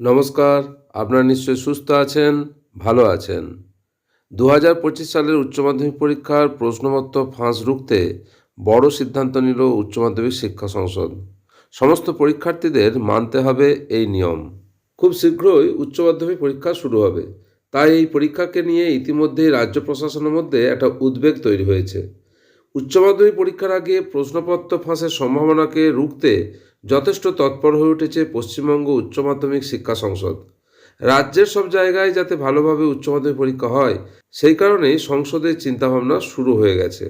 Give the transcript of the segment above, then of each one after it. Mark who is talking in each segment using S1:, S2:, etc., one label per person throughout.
S1: নমস্কার, আপনারা নিশ্চয়ই সুস্থ আছেন, ভালো আছেন। দু হাজার পঁচিশ সালের উচ্চ মাধ্যমিক পরীক্ষার প্রশ্নপত্র ফাঁস রুখতে বড় সিদ্ধান্ত নিল উচ্চ মাধ্যমিক শিক্ষা সংসদ। সমস্ত পরীক্ষার্থীদের মানতে হবে এই নিয়ম। খুব শীঘ্রই উচ্চ মাধ্যমিক পরীক্ষা শুরু হবে। তাই এই পরীক্ষাকে নিয়ে ইতিমধ্যেই রাজ্য প্রশাসনের মধ্যে একটা উদ্বেগ তৈরি হয়েছে। উচ্চ মাধ্যমিক পরীক্ষার আগে প্রশ্নপত্র ফাঁসের সম্ভাবনাকে রুখতে যথেষ্ট তৎপর হয়ে উঠেছে পশ্চিমবঙ্গ উচ্চ মাধ্যমিক শিক্ষা সংসদ। রাজ্যের সব জায়গায় যাতে ভালোভাবে উচ্চ মাধ্যমিক পরীক্ষা হয়, সেই কারণেই সংসদের চিন্তাভাবনা শুরু হয়ে গেছে।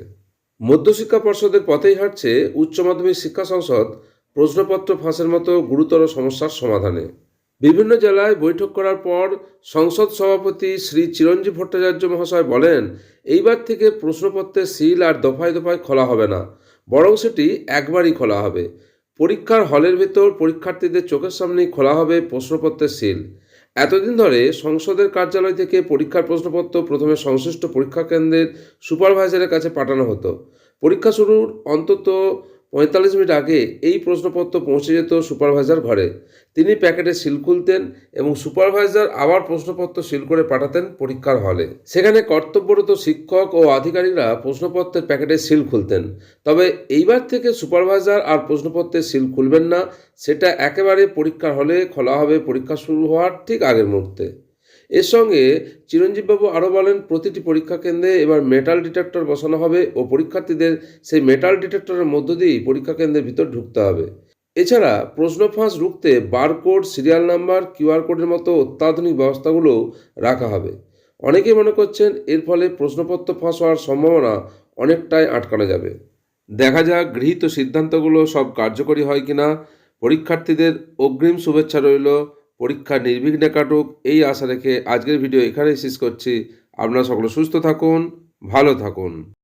S1: মধ্যশিক্ষা পর্ষদের পথেই হাঁটছে উচ্চ মাধ্যমিক শিক্ষা সংসদ প্রশ্নপত্র ফাঁসের মতো গুরুতর সমস্যার সমাধানে। বিভিন্ন জেলায় বৈঠক করার পর সংসদ সভাপতি শ্রী চিরঞ্জীব ভট্টাচার্য মহাশয় বলেন, এইবার থেকে প্রশ্নপত্রের সিল আর দফায় দফায় খোলা হবে না, বরং সেটি একবারই খোলা হবে। পরীক্ষার হলের ভেতর পরীক্ষার্থীদের চোখের সামনেই খোলা হবে প্রশ্নপত্রের সিল। এতদিন ধরে সংসদের কার্যালয় থেকে পরীক্ষার প্রশ্নপত্র প্রথমে সংশ্লিষ্ট পরীক্ষা কেন্দ্রের সুপারভাইজারের কাছে পাঠানো হতো। পরীক্ষা শুরুর অন্তত পঁয়তাল্লিশ মিনিট আগে এই প্রশ্নপত্র পৌঁছে যেত সুপারভাইজার ঘরে। তিনি প্যাকেটে সিল খুলতেন এবং সুপারভাইজার আবার প্রশ্নপত্র সিল করে পাঠাতেন পরীক্ষার হলে। সেখানে কর্তব্যরত শিক্ষক ও আধিকারিকরা প্রশ্নপত্রের প্যাকেটে সিল খুলতেন। তবে এইবার থেকে সুপারভাইজার আর প্রশ্নপত্রের সিল খুলবেন না, সেটা একেবারে পরীক্ষার হলে খোলা হবে। পরীক্ষা শুরু হওয়ার ঠিক আগের মুহূর্তে। এর সঙ্গে চিরঞ্জীববাবু আরও বলেন, প্রতিটি পরীক্ষা কেন্দ্রে এবার মেটাল ডিটেক্টর বসানো হবে ও পরীক্ষার্থীদের সেই মেটাল ডিটেক্টরের মধ্য দিয়েই পরীক্ষা কেন্দ্রের ভিতর ঢুকতে হবে। এছাড়া প্রশ্ন ফাঁস রুখতে বারকোড সিরিয়াল নাম্বার কিউআর কোডের মতো অত্যাধুনিক ব্যবস্থাগুলোও রাখা হবে। অনেকেই মনে করছেন এর ফলে প্রশ্নপত্র ফাঁস হওয়ার সম্ভাবনা অনেকটাই আটকানো যাবে। দেখা যাক গৃহীত সিদ্ধান্তগুলো সব কার্যকরী হয় কিনা। পরীক্ষার্থীদের অগ্রিম শুভেচ্ছা রইল। পরীক্ষা নির্বিঘ্নে কাটুক, এই আশা রেখে আজকের ভিডিও এখানেই শেষ করছি। আপনারা সকলে সুস্থ থাকুন, ভালো থাকুন।